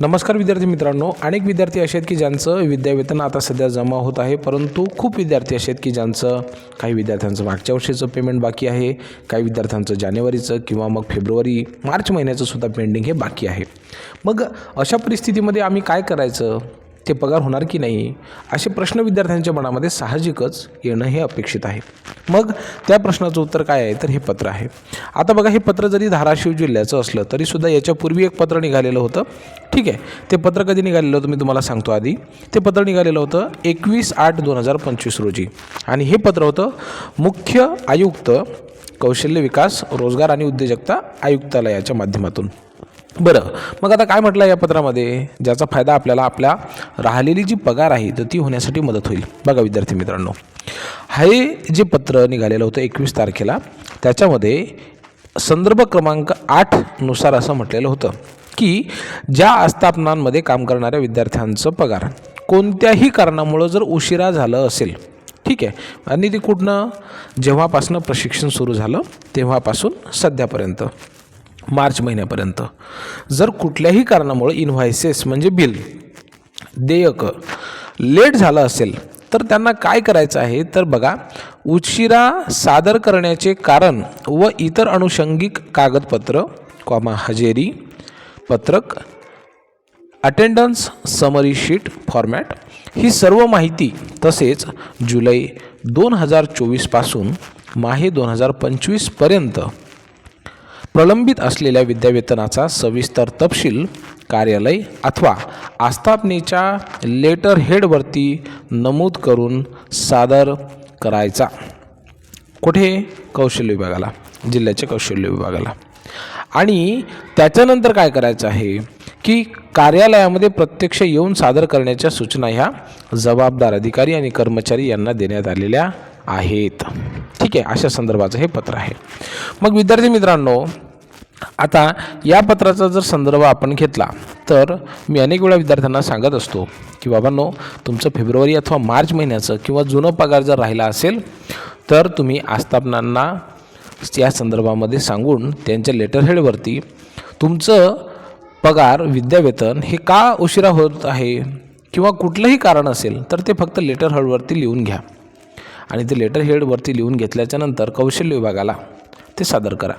नमस्कार विद्यार्थी मित्रांनो अनेक विद्यार्थी असे आहेत की ज्यांचं विद्यावेतन आता सध्या जमा होत आहे परंतु खूप विद्यार्थी असे आहेत की ज्यांचं काही विद्यार्थ्यांचं मागच्या वर्षीचं पेमेंट बाकी आहे काही विद्यार्थ्यांचं जानेवारीचं किंवा मग फेब्रुवारी मार्च महिन्याचं सुद्धा पेंडिंग हे बाकी आहे. मग अशा परिस्थितीमध्ये आम्ही काय करायचं? ते पगार होणार की नाही असे प्रश्न विद्यार्थ्यांच्या मनामध्ये साहजिकच येणं हे अपेक्षित आहे. मग त्या प्रश्नाचं उत्तर काय आहे? तर हे पत्र आहे. आता बघा हे पत्र जरी धाराशिव जिल्ह्याचं असलं तरीसुद्धा याच्यापूर्वी एक पत्र निघालेलं होतं. ठीक आहे. ते पत्र कधी निघालेलं होतं? मी तुम्हाला सांगतो आधी. ते पत्र निघालेलं होतं एकवीस आठ दोन हजार पंचवीस रोजी. आणि हे पत्र होतं मुख्य आयुक्त कौशल्य विकास रोजगार आणि उद्योजकता आयुक्तालयाच्या माध्यमातून. बरं मग आता काय म्हटलं या पत्रामध्ये? ज्याचा फायदा आपल्याला आपल्या राहिलेली जी पगार आहे तर ती होण्यासाठी मदत होईल. बघा विद्यार्थी मित्रांनो हे जे पत्र निघालेलं होतं एकवीस तारखेला त्याच्यामध्ये संदर्भ क्रमांक आठनुसार असं म्हटलेलं होतं की ज्या आस्थापनांमध्ये काम करणाऱ्या विद्यार्थ्यांचं पगार कोणत्याही कारणामुळं जर उशिरा झालं असेल ठीक आहे आणि ते कुठनं? जेव्हापासनं प्रशिक्षण सुरू झालं तेव्हापासून सध्यापर्यंत. मार्च महिन्यापर्यंत. जर कुठल्याही कारणामुळे इन्व्हायसेस म्हणजे बिल देयक लेट झालं असेल तर त्यांना काय करायचं आहे? तर बघा उशिरा सादर करण्याचे कारण व इतर अनुषंगिक कागदपत्र कॉमा हजेरी पत्रक अटेंडन्स समरी शीट फॉर्मॅट ही सर्व माहिती तसेच जुलै दोन हजार चोवीसपासून माहे दोन हजार पंचवीसपर्यंत प्रलंबित असलेल्या विद्यावेतनाचा सविस्तर तपशील कार्यालय अथवा आस्थापनेच्या लेटर हेडवरती नमूद करून सादर करायचा. कुठे? कौशल्य विभागाला जिल्ह्याच्या कौशल्य विभागाला. आणि त्याच्यानंतर काय करायचं आहे? की कार्यालयामध्ये प्रत्यक्ष येऊन सादर करण्याच्या सूचना ह्या जबाबदार अधिकारी आणि कर्मचारी यांना देण्यात आलेल्या आहेत. ठीक आहे अशा संदर्भाचं हे पत्र आहे. मग विद्यार्थी मित्रांनो आता या पत्राचा जर संदर्भ आपण घेतला तर मी अनेक वेळा विद्यार्थ्यांना सांगत असतो की बाबांनो तुमचं फेब्रुवारी अथवा मार्च महिन्याचं किंवा जुनं पगार जर राहिला असेल तर तुम्ही आस्थापनांना या संदर्भामध्ये सांगून त्यांच्या लेटरहेडवरती तुमचं पगार विद्यावेतन हे का उशिरा होत आहे किंवा कुठलंही कारण असेल तर ते फक्त लेटर हेडवरती लिहून घ्या. आणि ते लेटर हेडवरती लिहून घेतल्याच्या नंतर कौशल्य विभागाला ते सादर करा.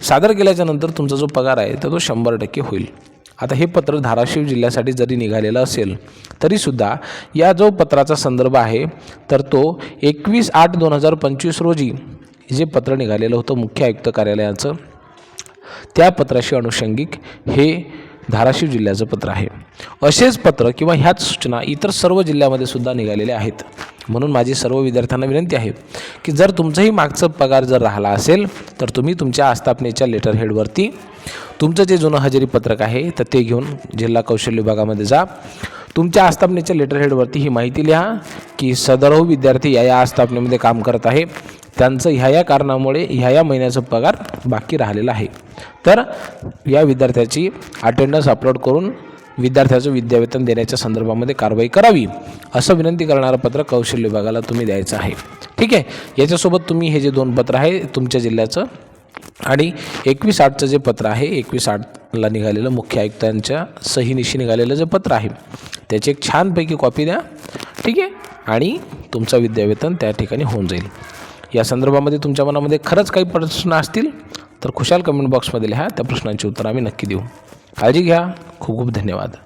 सादर केल्याच्यानंतर तुमचा जो पगार आहे तर तो शंभर टक्के होईल. आता हे पत्र धाराशिव जिल्ह्यासाठी जरी निघालेलं असेल तरीसुद्धा या जो पत्राचा संदर्भ आहे तर तो एकवीस आठ दोन हजार पंचवीस रोजी जे पत्र निघालेलं होतं मुख्य आयुक्त कार्यालयाचं त्या पत्राशी अनुषंगिक हे धाराशिव जिल्ह्याचं पत्र आहे. असेच पत्र किंवा ह्याच सूचना इतर सर्व जिल्ह्यामध्ये सुद्धा निघालेल्या आहेत. म्हणून माझी सर्व विद्यार्थ्यांना विनंती आहे की जर तुमचंही मागचं पगार जर राहिला असेल तर तुम्ही तुमच्या आस्थापनेच्या लेटर हेडवरती तुमचं जे जुनं हजेरी पत्रक आहे तर ते घेऊन जिल्हा कौशल्य विभागामध्ये जा. तुमच्या आस्थापनेच्या लेटर हेडवरती ही माहिती लिहा की सदरहू विद्यार्थी या या आस्थापनेमध्ये काम करत आहे. त्यांचं ह्या या कारणामुळे ह्या या महिन्याचा पगार बाकी राहिलेला आहे. तर या विद्यार्थ्याची अटेंडन्स अपलोड करून विद्यार्थ्याचं विद्यावेतन देण्याच्या संदर्भामध्ये कारवाई करावी असं विनंती करणारं पत्र कौशल्य विभागाला तुम्ही द्यायचं आहे. ठीक आहे? याच्यासोबत तुम्ही हे जे दोन पत्र आहे तुमच्या जिल्ह्याचं आणि एकवीस आठचं जे पत्र आहे एकवीस आठला निघालेलं मुख्य आयुक्तांच्या सहीनिशी निघालेलं जे पत्र आहे त्याची एक छानपैकी कॉपी द्या. ठीक आहे? आणि तुमचं विद्यावेतन त्या ठिकाणी होऊन जाईल. या संदर्भामध्ये तुमच्या मनामध्ये खरंच काही प्रश्न असतील तर खुशाल कमेंट बॉक्समध्ये लिहा त्या प्रश्नांची उत्तर आम्ही नक्की देऊ. काळजी घ्या. खूप खूप धन्यवाद.